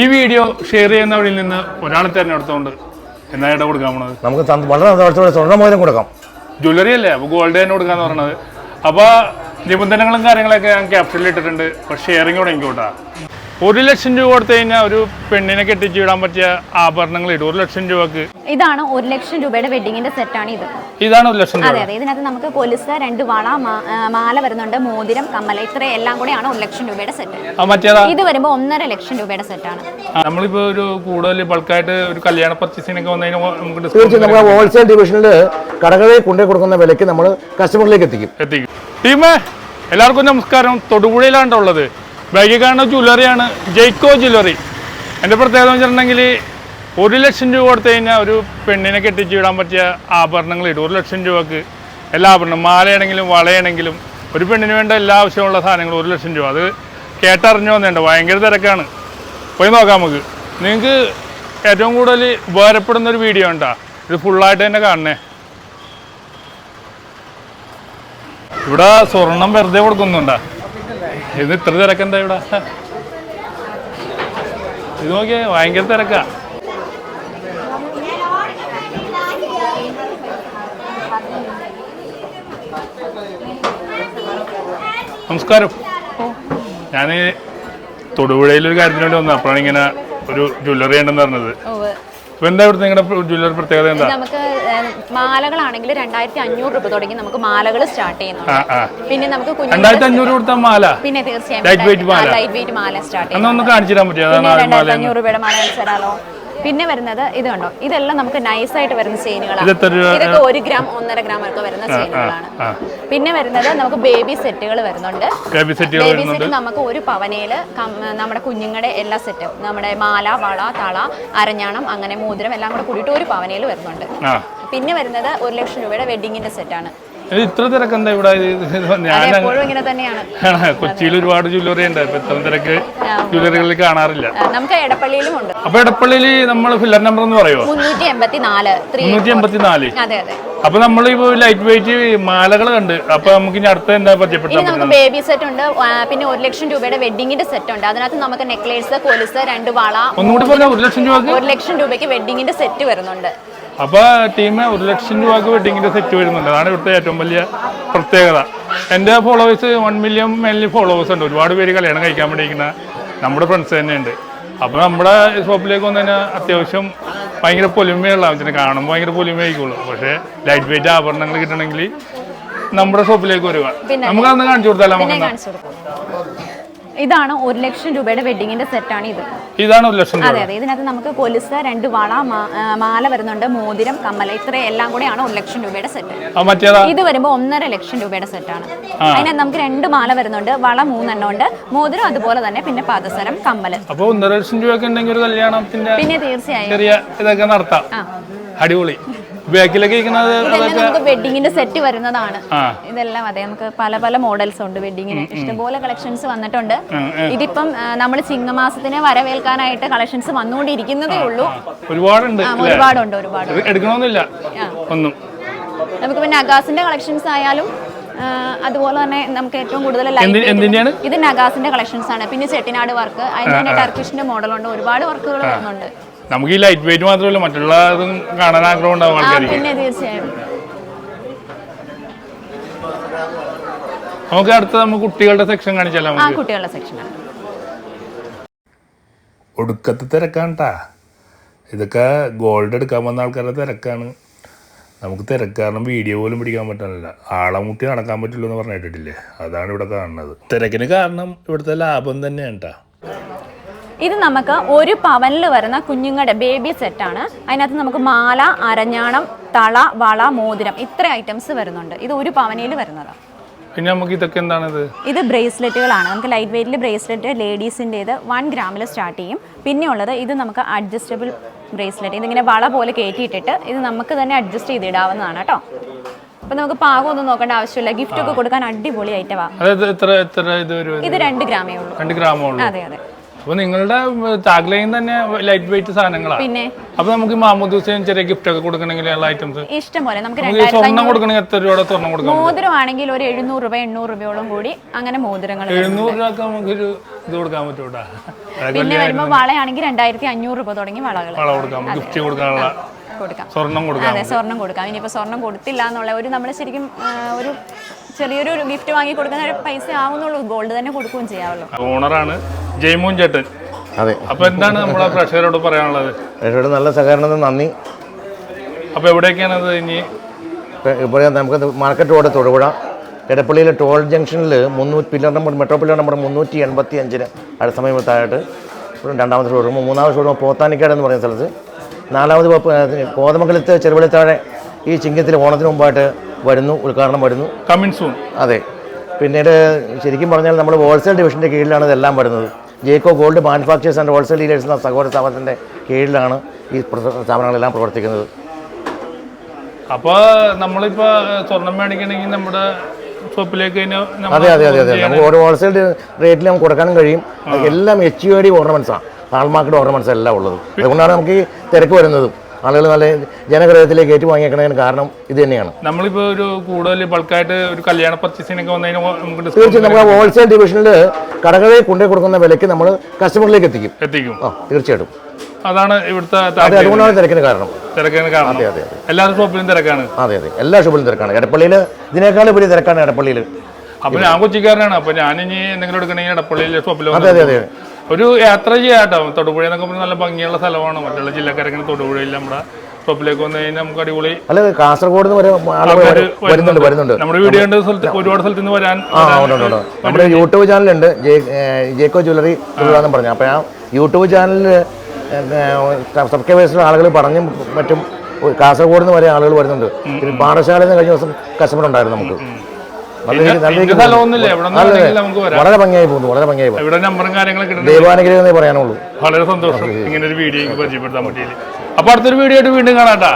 ഈ video share ചെയ്യുന്നവരിൽ നിന്ന് ഒരാളെ തിരഞ്ഞെടുത്തോണ്ട് എന്നാ ഇട കൊടുക്കാൻ പോണത്? നമുക്ക് വളരെ സ്വർണ മോതിരം കൊടുക്കാം. ജ്വല്ലറി അല്ലേ? അപ്പോൾ ഗോൾഡ് തന്നെ കൊടുക്കാന്ന് പറഞ്ഞത്. അപ്പോൾ നിബന്ധനകളും കാര്യങ്ങളൊക്കെ ഞാൻ ക്യാപ്ഷനിൽ ഇട്ടിട്ടുണ്ട്. പക്ഷേ ഷെയറിങ് തുടങ്ങിക്കോട്ടാ ഒരു ലക്ഷം രൂപ കൊടുത്തു കഴിഞ്ഞാൽ ഒരു പെണ്ണിനെ കെട്ടിച്ച് വിടാൻ പറ്റിയ ആഭരണങ്ങൾ ഇടും. ഒരു ലക്ഷം രൂപക്ക്. ഇതാണ് ഒരു ലക്ഷം രൂപയുടെ വെഡിങ്ങിന്റെ സെറ്റാണ് ഇത്. ഇതാണ് ഒരു ലക്ഷം രൂപ. അതെ. അതെ ഇതിനകത്ത് നമുക്ക് കൊലുസ് രണ്ട് വള മാ- ആ, മാല വരുന്നുണ്ട്. മോതിരം കമ്മല ഇത്ര എല്ലാം കൂടെയാണ് ഒരു ലക്ഷം രൂപയുടെ സെറ്റ്. ആ മറ്റേതാ? ഇത് വരുമ്പോൾ ഒന്നര ലക്ഷം രൂപയുടെ സെറ്റാണ്. ആ, നമ്മളിപ്പോ ഒരു കൂടുതൽ ബൾക്കായിട്ട് ഒരു കല്യാണ പർച്ചേസിനൊക്കെ വന്നതിന് നമുക്ക് ഡിസ്കൗണ്ട് നമ്മൾ ഹോൾസെയിൽ ഡിവിഷനിൽ കടകളിൽ കൊണ്ടു കൊടുക്കുന്ന വിലയ്ക്ക് നമ്മൾ കസ്റ്റമറിലേക്ക് എത്തിക്കും. എത്തിക്കും. ടീമേ എല്ലാവർക്കും നമസ്കാരം. തൊടുപുഴയിലാണ് ഉള്ളത്? ബാഗിൽ കാണുന്ന ജ്വല്ലറിയാണ് ജയ്ക്കോ ജ്വല്ലറി എന്റെ പ്രത്യേകത എന്ന് വെച്ചിട്ടുണ്ടെങ്കിൽ ഒരു ലക്ഷം രൂപ കൊടുത്തു കഴിഞ്ഞാൽ ഒരു പെണ്ണിനെ കെട്ടിച്ച് വിടാൻ പറ്റിയ ആഭരണങ്ങൾ ഇടും. ഒരു ലക്ഷം രൂപക്ക് എല്ലാ ആഭരണം മാലയാണെങ്കിലും വളയാണെങ്കിലും ഒരു പെണ്ണിന് വേണ്ട എല്ലാ ആവശ്യമുള്ള സാധനങ്ങളും ഒരു ലക്ഷം രൂപ. അത് കേട്ടറിഞ്ഞു വന്നേണ്ട ഭയങ്കര തിരക്കാണ്. പോയി നോക്കാം നമുക്ക്. നിങ്ങൾക്ക് ഏറ്റവും കൂടുതൽ ഉപകാരപ്പെടുന്ന ഒരു വീഡിയോ ഉണ്ടാ? ഇത് ഫുള്ളായിട്ട് തന്നെ കാണണേ. ഇവിടെ സ്വർണം വെറുതെ കൊടുക്കുന്നുണ്ടാ? ഇത് ഇത്ര തിരക്കെന്താ ഇവിടെ? ഇത് നോക്കിയേ ഭയങ്കര തിരക്കാ. നമസ്കാരം. ഞാൻ തൊടുപുഴയിൽ ഒരു കാര്യത്തിന് വേണ്ടി വന്നു അപ്പോഴാണ് ഇങ്ങനെ ഒരു ജ്വല്ലറി ഉണ്ടെന്ന് പറഞ്ഞത്. ഇപ്പൊ എന്താ ഇവിടുത്തെ നിങ്ങളുടെ ജ്വല്ലറി പ്രത്യേകത എന്താ? നമുക്ക് മാലകളാണെങ്കിൽ രണ്ടായിരത്തി അഞ്ഞൂറ് രൂപ തുടങ്ങി നമുക്ക് മാലകൾ സ്റ്റാർട്ട് ചെയ്യുന്നുണ്ട്. പിന്നെ നമുക്ക് രണ്ടായിരത്തി അഞ്ഞൂറ് കൊടുത്ത മാല? പിന്നെ തീർച്ചയായും. ലൈറ്റ് വെയിറ്റ് മാല. സ്റ്റാർട്ട് ചെയ്യുന്നു കാണിച്ചു തരാൻ പറ്റിയോ രണ്ടായിരത്തി അഞ്ഞൂറ് രൂപയുടെ മാല കാണിച്ചു പിന്നെ വരുന്നത് ഇത് കണ്ടോ? ഇതെല്ലാം നമുക്ക് നൈസ് ആയിട്ട് വരുന്ന ചെയിനുകളാണ് ഇത് ഇതൊക്കെ ഒരു ഗ്രാം ഒന്നര ഗ്രാം ഒക്കെ വരുന്ന ചെയിനുകളാണ് പിന്നെ വരുന്നത് നമുക്ക് ബേബി സെറ്റുകൾ വരുന്നുണ്ട്. ബേബി സെറ്റ് നമുക്ക് ഒരു പവനയിൽ നമ്മുടെ കുഞ്ഞുങ്ങളുടെ എല്ലാ സെറ്റും നമ്മുടെ മാല വള തള അരഞ്ഞാണം അങ്ങനെ മോതിരം എല്ലാം കൂടെ കൂടിയിട്ട് ഒരു പവനയിൽ വരുന്നുണ്ട്. പിന്നെ വരുന്നത് ഒരു ലക്ഷം രൂപയുടെ വെഡിങ്ങിന്റെ സെറ്റാണ് ഇത്ര തിരക്കെന്താ ഇവിടെ? ഞാൻ കൊച്ചിയിൽ ഒരുപാട് ജ്വല്ലറി ഉണ്ട്. ഇപ്പൊ ഇത്ര തിരക്ക് ജ്വല്ലറികളിൽ കാണാറില്ല. നമുക്ക് എടപ്പള്ളിയിലും ഉണ്ട്. അപ്പൊ എടപ്പള്ളിയിൽ നമ്മൾ ഫില്ലർ നമ്പർ എന്ന് പറയുമോ മുന്നൂറ്റി അപ്പൊ നമ്മൾ ഇപ്പൊ ലൈറ്റ് വെയിറ്റ് മാലകൾ കണ്ട്. അപ്പൊ നമുക്ക് ഇനി അടുത്ത എന്താ നമുക്ക് ബേബി സെറ്റ് ഉണ്ട്. പിന്നെ ഒരു ലക്ഷം രൂപയുടെ വെഡിങ്ങിന്റെ സെറ്റ് ഉണ്ട്. അതിനകത്ത് നമുക്ക് നെക്ലേസ് കൊലുസ് രണ്ട് വള ഒന്നുകൂടി ഒരു ലക്ഷം ഒരു ലക്ഷം രൂപയ്ക്ക് വെഡിങ്ങിന്റെ സെറ്റ് വരുന്നുണ്ട്. അപ്പൊ ടീം ഒരു ലക്ഷം രൂപക്ക് വെഡിങ്ങിന്റെ സെറ്റ് വരുന്നുണ്ട്. അതാണ് ഇവിടുത്തെ ഏറ്റവും വലിയ പ്രത്യേകത. എന്റെ ഫോളോവേഴ്സ് വൺ മില്യൺ മേലിൽ ഫോളോവേഴ്സ് ഉണ്ട്. ഒരുപാട് പേര് കല്യാണം കഴിക്കാൻ വേണ്ടിയിരിക്കുന്ന നമ്മുടെ ഫ്രണ്ട്സ് തന്നെയുണ്ട്. അപ്പോൾ നമ്മുടെ ഷോപ്പിലേക്ക് വന്നു കഴിഞ്ഞാൽ അത്യാവശ്യം ഭയങ്കര പൊലിമയുള്ള ആവശ്യത്തിന് കാണുമ്പോൾ ഭയങ്കര പൊലിമയായിക്കോളൂ പക്ഷേ ലൈറ്റ് വെയിറ്റ് ആഭരണങ്ങൾ കിട്ടണമെങ്കിൽ നമ്മുടെ ഷോപ്പിലേക്ക് വരിക നമുക്ക് അന്ന് കാണിച്ചു കൊടുത്താലോ? നമുക്ക് ഇതാണ് ഒരു ലക്ഷം രൂപയുടെ വെഡിങ്ങിന്റെ സെറ്റാണ് ഇത്. ഇതാണ് ഒരു ലക്ഷം അതെ അതെ. ഇതിനകത്ത് നമുക്ക് കൊലുസ് രണ്ട് വള മാല വരുന്നുണ്ട് മോതിരം കമ്മല ഇത്ര എല്ലാം കൂടെയാണ് ഒരു ലക്ഷം രൂപയുടെ സെറ്റ്. ഇത് വരുമ്പോൾ ഒന്നര ലക്ഷം രൂപയുടെ സെറ്റാണ്. അതിനകത്ത് നമുക്ക് രണ്ട് മാല വരുന്നുണ്ട് വള മൂന്നെണ്ണം ഉണ്ട് മോതിരം അതുപോലെ തന്നെ പിന്നെ പാദസരം കമ്മൽ. അപ്പോൾ ഒന്നര ലക്ഷം രൂപയൊക്കെ ഉണ്ടെങ്കിൽ ഒരു കല്യാണത്തിന്റെ പിന്നെ തീർച്ചയായും. ഇതൊക്കെ നടത്താം. അടിപൊളി. ബാക്കിലൊക്കെ ഇരിക്കുന്നത് നമുക്ക് വെഡിങ്ങിന്റെ സെറ്റ് വരുന്നതാണ്. ഇതെല്ലാം അതെ നമുക്ക് പല പല മോഡൽസ് ഉണ്ട് വെഡിങ്ങിന് ഇഷ്ടംപോലെ കളക്ഷൻസ് വന്നിട്ടുണ്ട്. ഇതിപ്പം നമ്മൾ ചിങ്ങമാസത്തിനെ വരവേൽക്കാനായിട്ട് കളക്ഷൻസ് വന്നുകൊണ്ടിരിക്കുന്നതേ ഉള്ളൂ. ഒരുപാടുണ്ട്? ഒരുപാടുണ്ട് ഒരുപാട് എടുക്കണമെന്നില്ല. ഒന്നും. നമുക്ക് പിന്നെ അഗാസിന്റെ കളക്ഷൻസ് ആയാലും അതുപോലെ തന്നെ നമുക്ക് ഏറ്റവും കൂടുതൽ ഇത് നഗാസിന്റെ കളക്ഷൻസ് ആണ്. പിന്നെ ചെട്ടിനാട് വർക്ക് അതിന് തന്നെ ടർക്കിഷിന്റെ മോഡലുണ്ട് ഒരുപാട് വർക്കുകൾ വരുന്നുണ്ട്. നമുക്ക് ഈ ലൈറ്റ് വെയിറ്റ് മാത്രമല്ല മറ്റുള്ള ഇതും കാണാൻ ആഗ്രഹം ഉണ്ടാവും ആൾക്കാർ ആൾക്കാർക്ക്. പിന്നെ തീർച്ചയായും. നമുക്ക് അടുത്ത നമുക്ക് കുട്ടികളുടെ സെക്ഷൻ കാണിച്ചാലോ ആ നമുക്ക്? കുട്ടികളുടെ സെക്ഷനാണ് ഒടുക്കത്തെ തിരക്കാണ് ട്ടാ ഇതൊക്കെ ഗോൾഡ് എടുക്കാൻ വന്ന ആൾക്കാരുടെ തിരക്കാണ്. നമുക്ക് തിരക്കാരണം വീഡിയോ പോലും പിടിക്കാൻ പറ്റാനില്ല. ആളെ മുട്ടി നടക്കാൻ പറ്റില്ല എന്ന് പറഞ്ഞിട്ടില്ലേ അതാണ് ഇവിടെ കാണുന്നത്. തിരക്കിന് കാരണം ഇവിടുത്തെ ലാഭം തന്നെയാണ് ട്ടാ ഇത് നമുക്ക് ഒരു പവനിൽ വരുന്ന കുഞ്ഞുങ്ങളുടെ ബേബി സെറ്റാണ് അതിനകത്ത് നമുക്ക് മാല അരഞ്ഞാണം തള വള മോതിരം ഇത്ര ഐറ്റംസ് വരുന്നുണ്ട്. ഇത് ഒരു പവനയിൽ വരുന്നതാണ് പിന്നെ നമുക്ക് ഇതൊക്കെ എന്താണിത്? ഇത് ബ്രേസ്ലെറ്റുകളാണ് നമുക്ക് ലൈറ്റ് വെയിറ്റിൽ ബ്രേസ്ലെറ്റ് ലേഡീസിന്റേത് വൺ ഗ്രാമിൽ സ്റ്റാർട്ട് ചെയ്യും. പിന്നെ ഉള്ളത് ഇത് നമുക്ക് അഡ്ജസ്റ്റബിൾ ബ്രേസ്ലെറ്റ് ഇതിങ്ങനെ വള പോലെ കയറ്റിയിട്ടിട്ട് ഇത് നമുക്ക് തന്നെ അഡ്ജസ്റ്റ് ചെയ്തിടാവുന്നതാണ് കേട്ടോ. അപ്പൊ നമുക്ക് പാകം ഒന്നും നോക്കേണ്ട ആവശ്യമില്ല. ഗിഫ്റ്റ് ഒക്കെ കൊടുക്കാൻ അടിപൊളി ഐറ്റമാണ് ഇത് ഒരു ഇത്? രണ്ട് ഗ്രാമേ ഉള്ളൂ. രണ്ട് ഗ്രാമേ ഉള്ളൂ. അതെ അതെ. അപ്പൊ നിങ്ങളുടെ ടാഗ്ലൈൻ തന്നെ ലൈറ്റ് വെയിറ്റ് സാധനങ്ങളാണ് പിന്നെ? അപ്പൊ നമുക്ക് മാമൂദ് ഹുസൈൻ ചെറിയ ഗിഫ്റ്റ് ഒക്കെ കൊടുക്കണമെങ്കിൽ ഉള്ള ഐറ്റംസ് ഇഷ്ടം പോലെ നമുക്ക് സ്വർണം കൊടുക്കണമെങ്കിൽ എത്ര രൂപയുടെ സ്വർണം കൊടുക്കാം മോതിരമാണെങ്കിൽ ഒരു എഴുന്നൂറ് രൂപ എണ്ണൂറ് രൂപയോളം കൂടി അങ്ങനെ മോതിരങ്ങൾ എഴുന്നൂറ് രൂപ നമുക്കൊരു ഇത് കൊടുക്കാൻ പറ്റൂട്ടാ. അതൊക്കെ പിന്നെ വരുമ്പോ വളയാണെങ്കിൽ രണ്ടായിരത്തി അഞ്ഞൂറ് രൂപ തുടങ്ങി വളകൾ വള കൊടുക്കാം ഗിഫ്റ്റ് കൊടുക്കാനുള്ള കൊടുക്കാം. സ്വർണം കൊടുക്കാം അതെ സ്വർണം കൊടുക്കാം. ഇനിയിപ്പോ സ്വർണം കൊടുത്തില്ല എന്നുള്ള ഒരു നമ്മൾ ശരിക്കും ഒരു ചെറിയൊരു ഗിഫ്റ്റ് വാങ്ങി കൊടുക്കുന്ന ഒരു പൈസ ആവുന്നുള്ളൂ. ഗോൾഡ് തന്നെ കൊടുക്കുകയും ചെയ്യാവുള്ളൂ ഓണറാണ് ജയ്മോൻ ചേട്ടൻ. അതെ. അപ്പൊ എന്താണ് നമ്മളെ പ്രേക്ഷകരോട് പറയാനുള്ളത്? പ്രേക്ഷകരോട് നല്ല സഹകരണത്തിന് നന്ദി. അപ്പൊ എവിടേക്കാണ് അത് ഇനി ഇപ്പോൾ നമുക്ക് മാർക്കറ്റ് റോഡ് തൊടുപുഴ. എടപ്പള്ളിയിലെ ടോൾ ജംഗ്ഷനിൽ മുന്നൂറ്റി pillar number metro pillar number മുന്നൂറ്റി എൺപത്തി അഞ്ചിന് അടുത്ത സമയം ഒരു രണ്ടാമത്തെ ഷോറൂം മൂന്നാമത്തെ ഷോറൂം പോത്താനിക്കാട് എന്ന് പറയുന്ന സ്ഥലത്ത്. നാലാമത് കോതമംഗലത്ത് ചെറുവിളിത്താഴെ ഈ ചിങ്ങത്തിൽ ഓണത്തിന് മുമ്പായിട്ട് വരുന്നു ഉദ്ഘാടനം വരുന്നു. കമ്മിങ് സൂൺ അതെ. പിന്നീട് ശരിക്കും പറഞ്ഞാൽ നമ്മൾ ഹോൾസെയിൽ ഡിവിഷന്റെ കീഴിലാണ് ഇതെല്ലാം വരുന്നത്. ജേക്കോ gold manufactures and wholesale dealers എന്ന സഹോദര സ്ഥാപനത്തിന്റെ കീഴിലാണ് ഈ സ്ഥാപനങ്ങളെല്ലാം പ്രവർത്തിക്കുന്നത്. അപ്പോൾ നമ്മളിപ്പോൾ സ്വർണം മേടിക്കണമെങ്കിൽ നമ്മുടെ ഷോപ്പിലേക്ക് അതെ അതെ അതെ അതെ. നമുക്ക് ഓരോ ഹോൾസെയിൽ റേറ്റിൽ നമുക്ക് കൊടുക്കാനും കഴിയും. എല്ലാം എച്ച് യു ഡി ഓർണമെന്റ്സാണ് ഹാൾമാർക്കഡ് ഓർണമെന്റ്സ് എല്ലാം ഉള്ളത്. അതുകൊണ്ടാണ് നമുക്ക് ഈ തിരക്ക് വരുന്നതും. ആളുകൾ നല്ല ജനഹൃദയത്തിലേക്ക് ഏറ്റുവാങ്ങിയേക്കണതിന് കാരണം ഇത് തന്നെയാണ്. നമ്മളിപ്പോൾ ഒരു കൂടുതൽ ബൾക്കായിട്ട് ഒരു കല്യാണ പർച്ചേസിനൊക്കെ വന്നതിന് നമുക്ക് തീർച്ചയായും നമ്മൾ ഹോൾസെയിൽ ഡിവിഷനിൽ കടകളിൽ കൊണ്ടു കൊടുക്കുന്ന വിലയ്ക്ക് നമ്മൾ കസ്റ്റമറിലേക്ക് എത്തിക്കും. എത്തിക്കും. ആ തീർച്ചയായിട്ടും. അതാണ് ഇവിടുത്തെ അതെ അതുകൊണ്ടാണ് തിരക്കിന് കാരണം. എല്ലാ കാരണം. അതെ അതെ അതെ. എല്ലാവരും ഷോപ്പിലും തിരക്കാണ്. അതെ അതെ. എല്ലാ ഷോപ്പിലും തിരക്കാണ്. എടപ്പള്ളിയിൽ ഇതിനേക്കാൾ വലിയ തിരക്കാണ് എടപ്പള്ളിയിൽ അപ്പൊ ഞാൻ കൊച്ചിക്കാരനാണ്. അപ്പൊ ഞാൻ ഇനി എന്തെങ്കിലും എടുക്കണമെങ്കിൽ ഇടപ്പള്ളിയിലെ ഷോപ്പിൽ അതെ അതെ അതെ. ഒരു യാത്ര ചെയ്യാട്ടോ. തൊടുപുഴ എന്നൊക്കെ പറഞ്ഞാൽ നല്ല ഭംഗിയുള്ള സ്ഥലമാണ്. മറ്റുള്ള ജില്ലക്കാരങ്ങനെ തൊടുപുഴയിൽ നമ്മുടെ ഷോപ്പിലേക്ക് വന്നു കഴിഞ്ഞാൽ നമുക്ക് അടിപൊളി അല്ല കാസർഗോഡ് വരുന്നുണ്ട്. വരുന്നുണ്ട് നമ്മുടെ വീഡിയോ കണ്ട സ്ഥലത്ത് ഒരുപാട് സ്ഥലത്ത് നിന്ന് വരാൻ നമ്മുടെ യൂട്യൂബ് ചാനലുണ്ട് ഉണ്ട്. ജേക്കോ ജ്വല്ലറി എന്ന് പറഞ്ഞു. അപ്പോൾ ആ യൂട്യൂബ് ചാനലിൽ സബ്സ്ക്രൈബേഴ്സിലെ ആളുകൾ പറഞ്ഞും മറ്റും കാസർഗോഡ് നിന്ന് വരെ ആളുകൾ വരുന്നുണ്ട്. പിന്നെ നിന്ന് കഴിഞ്ഞ ദിവസം കസ്റ്റമർ ഉണ്ടായിരുന്നു നമുക്ക്. വളരെ ഭംഗിയായി പോകുന്നു വളരെ ഭംഗിയായി പോകുന്നു. ദൈവാനുഗ്രഹം പറയാനുള്ളൂ. വളരെ സന്തോഷം. ഇങ്ങനെ ഒരു വീഡിയോ എനിക്ക് പരിചയപ്പെടുത്താൻ പറ്റിയില്ല. അപ്പൊ അടുത്തൊരു വീഡിയോ ആയിട്ട് വീണ്ടും കാണാട്ടാ